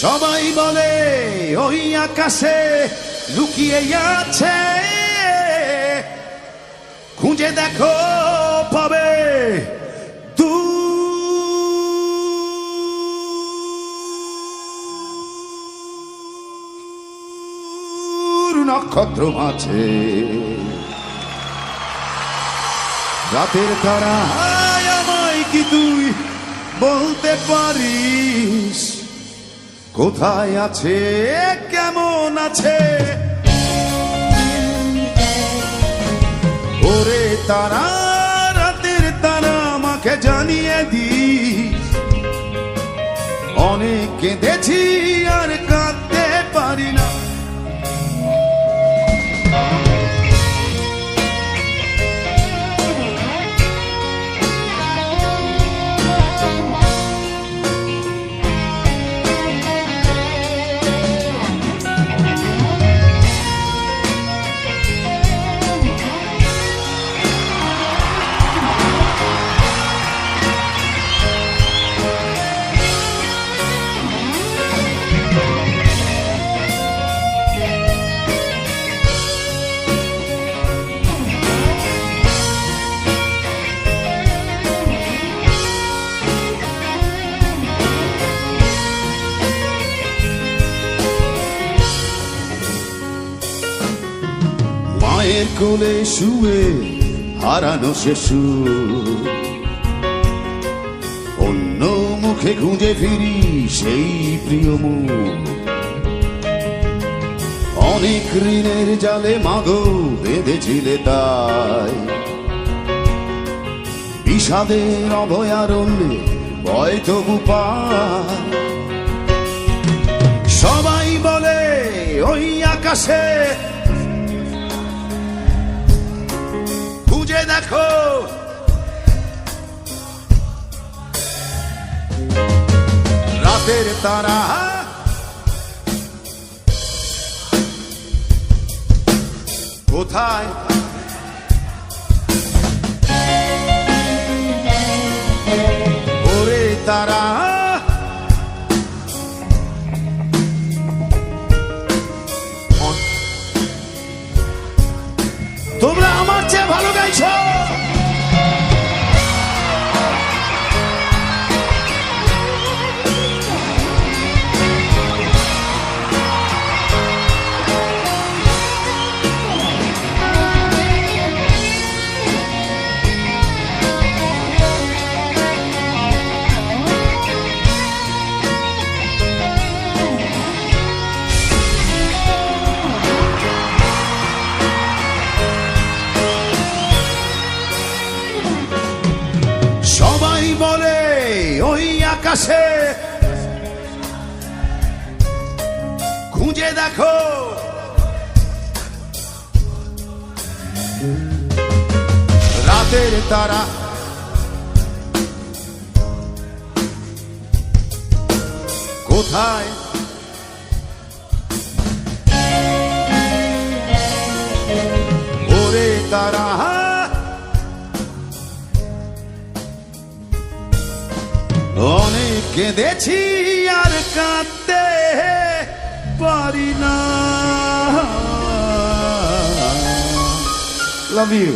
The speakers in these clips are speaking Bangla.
সবাই বলে, ওই আকাশে লুকিয়ে আছে। খুঁজে দেখো পাবে নক্ষত্র আছে। রাতের তারা আমায় কি তুই বলতে পারিস? কোথায় আছে? কেমন আছে? ওরে তারা রাতের তারা আমাকে জানিয়ে দিস। অনেক কেঁদেছি আর মায়ের কোলে শুয়ে হারানো শিশু। অন্য মুখে খুঁজে ফিরি সেই প্রিয় মুখ অনেক ঋণের জালে মাগো বেঁধেছিলে তাই। বিষাদের অভয়ারণ্যে ভয় তবু সবাই বলে, ওই আকাশে দেখো। রাতের তারা। কোথায়? আকাশে খুঁজে দেখো। রাতের তারা। কোথায়? কেঁদেছি আর কাঁদতে পারি না। Love you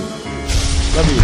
love you